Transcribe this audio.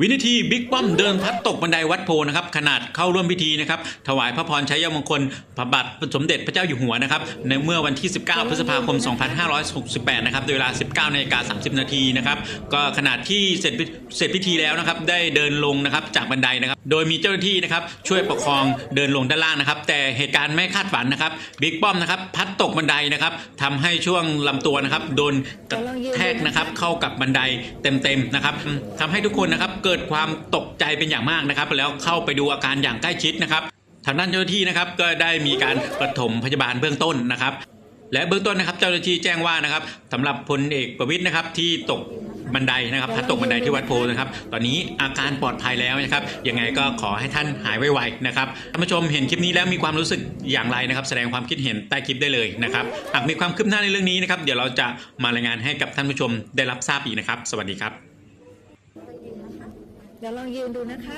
วินาทีบิ๊กป้อมเดินพัดตกบันไดวัดโพนะครับขนาดเข้าร่วมพิธีนะครับถวายพระพรชัยมงคลพระบาทสมเด็จพระเจ้าอยู่หัวนะครับในเมื่อวันที่ 19 พฤษภาคม 2568 นะครับโดยเวลา 19นาฬิกา30 นาทีนะครับก็ขนาดที่เสร็จเสร็จพิธีแล้วนะครับได้เดินลงนะครับจากบันไดนะครับโดยมีเจ้าหน้าที่นะครับช่วยประคองเดินลงด้านล่างนะครับ แต่เหตุการณ์ไม่คาดฝันนะครับบิ๊กป้อมนะครับพัดตกบันไดนะครับทำให้ช่วงลำตัวนะครับโดนกระแทกนะครับเข้ากับบันไดเต็มๆนะครับทำให้ทุกคนนะครับเกิดความตกใจเป็นอย่างมากนะครับ แล้วเข้าไปดูอาการอย่างใกล้ชิดนะครับ ทางด้านเจ้าหน้าที่นะครับก็ได้มีการปฐมพยาบาลเบื้องต้นนะครับ และเบื้องต้นนะครับเจ้าหน้าที่แจ้งว่านะครับสำหรับพลเอกประวิทย์นะครับที่ตกบันไดนะครับพัดตกบันไดที่วัดโพนะครับ ตอนนี้อาการปลอดภัยแล้วนะครับ ยังไงก็ขอให้ท่านหายไวๆนะครับ ท่านผู้ชมเห็นคลิปนี้แล้วมีความรู้สึกอย่างไรนะครับ แสดงความคิดเห็นใต้คลิปได้เลยนะครับ หากมีความคืบหน้าในเรื่องนี้นะครับ เดี๋ยวเราจะมารายงานให้กับท่านผู้ชมได้รับทราบอีกนะครับ สวัสดีครับ ดี๋ยวลองยืนดูนะคะ